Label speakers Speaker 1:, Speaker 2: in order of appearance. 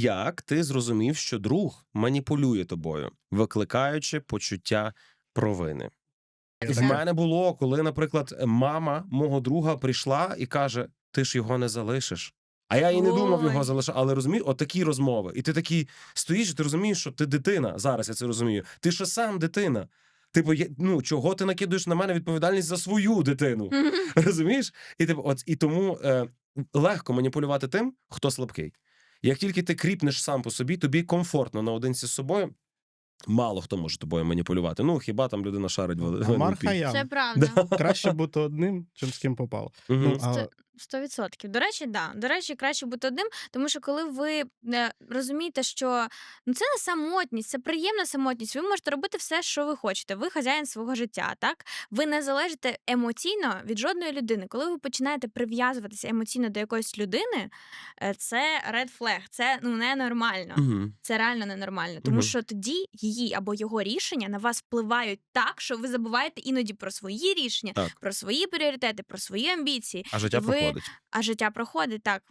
Speaker 1: як ти зрозумів, що друг маніпулює тобою, викликаючи почуття провини? В мене було, коли, наприклад, мама мого друга прийшла і каже: Ти ж його не залишиш. А я і не думав його залишати. Але розумієш, от такі розмови. І ти такий стоїш, і ти розумієш, що ти дитина. Зараз я це розумію. Ти ще сам дитина. Типу, я- ну чого ти накидуєш на мене відповідальність за свою дитину? Розумієш? І типу, от і тому е, легко маніпулювати тим, хто слабкий. Як тільки ти кріпнеш сам по собі, тобі комфортно наодинці з собою. Мало хто може тобою маніпулювати. Ну хіба там людина шарить в.
Speaker 2: Це правда.
Speaker 3: Краще бути одним, чим з ким попало.
Speaker 1: Угу.
Speaker 3: Ну, а,
Speaker 2: Сто- відсотків. До речі, да. До речі, краще бути одним, тому що коли ви е, розумієте, що ну це не самотність, це приємна самотність. Ви можете робити все, що ви хочете. Ви хазяїн свого життя, так? Ви не залежите емоційно від жодної людини. Коли ви починаєте прив'язуватися емоційно до якоїсь людини, е, це red flag, це ну ненормально.
Speaker 1: Мгм.
Speaker 2: Це реально ненормально, тому
Speaker 1: Мгм.
Speaker 2: що тоді її або його рішення на вас впливають так, що ви забуваєте іноді про свої рішення,
Speaker 1: Так.
Speaker 2: про свої пріоритети, про свої амбіції.
Speaker 1: А життя
Speaker 2: Ви-
Speaker 1: проходить.
Speaker 2: А життя проходить так.